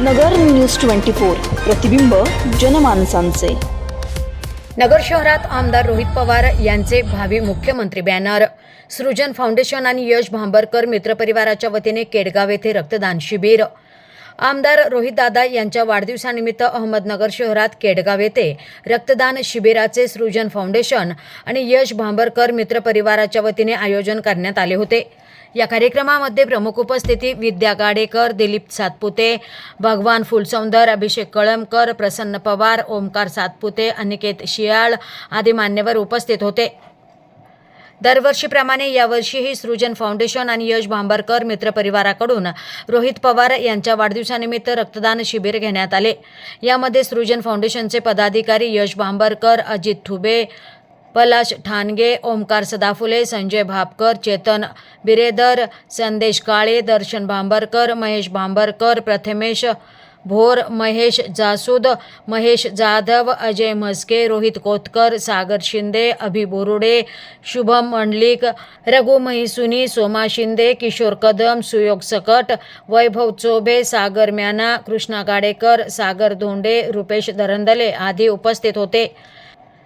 नगर news twenty four प्रतिबिंब जनमानसांचे. नगर शहरात आमदार रोहित पवार यांचे भावी मुख्यमंत्री बॅनर. सृजन फाउंडेशन आणि यश भांबरकर मित्रपरिवाराच्या वतीने केडगाव येथे रक्तदान शिबिर. आमदार रोहितदादा यांच्या वाढदिवसानिमित्त अहमदनगर शहरात केडगाव येथे रक्तदान शिबिराचे सृजन फाउंडेशन आणि यश भांबरकर मित्रपरिवाराच्या वतीने आयोजन करण्यात आले होते. या कार्यक्रमामध्ये प्रमुख उपस्थिती विद्या गाडेकर दिलीप सातपुते भगवान फुलसौंदर अभिषेक कळमकर प्रसन्न पवार ओमकार सातपुते अनिकेत शियाळ आदी मान्यवर उपस्थित होते. दरवर्षीप्रमाणे यावर्षीही सृजन फाउंडेशन आणि यश भांबरकर मित्रपरिवाराकडून रोहित पवार यांच्या वाढदिवसानिमित्त रक्तदान शिबिर घेण्यात आले. यामध्ये सृजन फाउंडेशनचे पदाधिकारी यश भांबरकर अजित ठुबे पलाश ठाणगे ओमकार सदाफुले संजय भापकर चेतन बिरेदर संदेश काळे दर्शन भांबरकर महेश भांबरकर प्रथमेश भोर महेश जासूद महेश जाधव अजय म्हस्के रोहित कोतकर सागर शिंदे अभि बोरुडे शुभम मंडलिक रघु महिसुनी सोमा शिंदे किशोर कदम सुयोग सकट वैभव चोबे सागर म्याना कृष्णा गाडेकर सागर धोंडे रुपेश धरंदले आदी उपस्थित होते.